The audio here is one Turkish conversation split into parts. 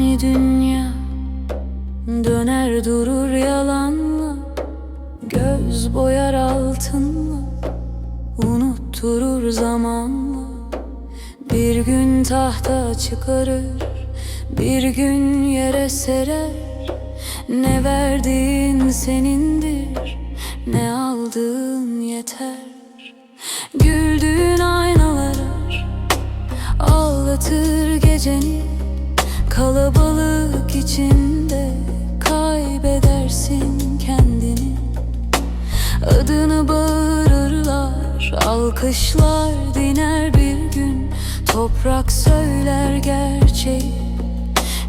dünya Döner durur yalanla Göz boyar altınla Unutturur zamanla Bir gün tahta çıkarır Bir gün yere serer. Ne verdiğin senindir Ne aldığın yeter. Güldüğün aynalar Ağlatır geceni Kalabalık içinde kaybedersin kendini. Adını bağırırlar, alkışlar diner bir gün. Toprak söyler gerçeği,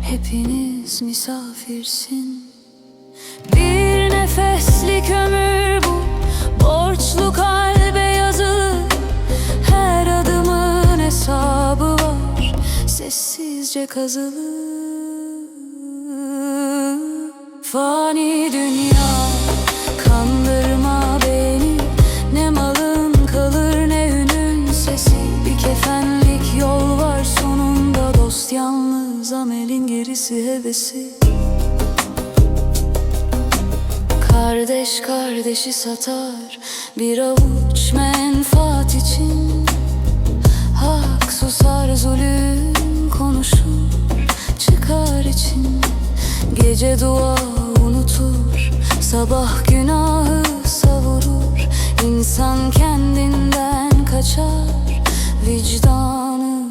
hepiniz misafirsin. Bir nefeslik ömür bu, borçlu kalbe yazılı. Her adımın hesabı var, sessizce kazılı Fani dünya Kandırma beni. Ne malın kalır ne ünün sesi. Bir kefenlik yol var sonunda. Dost yalnız amelin gerisi hevesi. Kardeş kardeşi satar Bir avuç menfaat için. Hak susar zulüm konuşur Çıkar için. Gece dua Sabah günahı savurur. İnsan kendinden kaçar. Vicdanı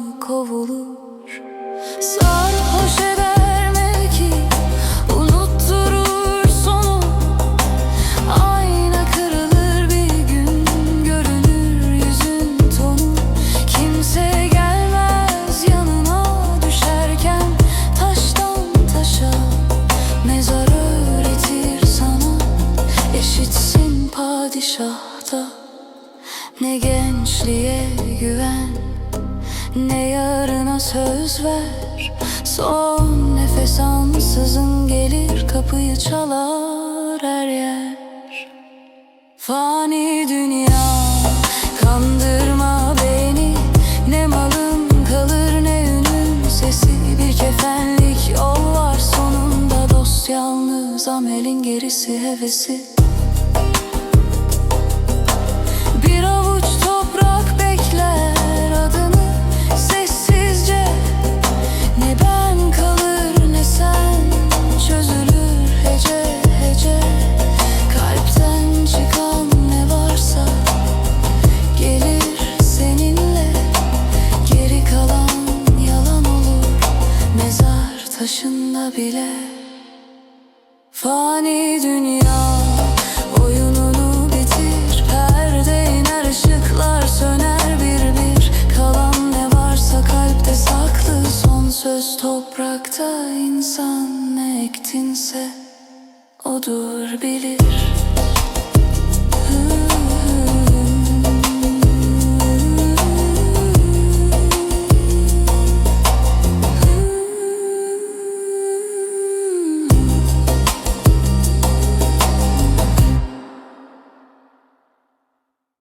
padişahta Ne gençliğe güven Ne yarına söz ver. Son nefes ansızın gelir Kapıyı çalar her yer. Fani dünya Kandırma beni. Ne malın kalır ne ünün sesi. Bir kefenlik yol var sonunda. Dost yalnız amelin gerisi hevesi Fani dünya oyununu bitir. Perde iner ışıklar söner bir bir. Kalan ne varsa kalpte saklı. Son söz toprakta insan ne ektinse Odur bilir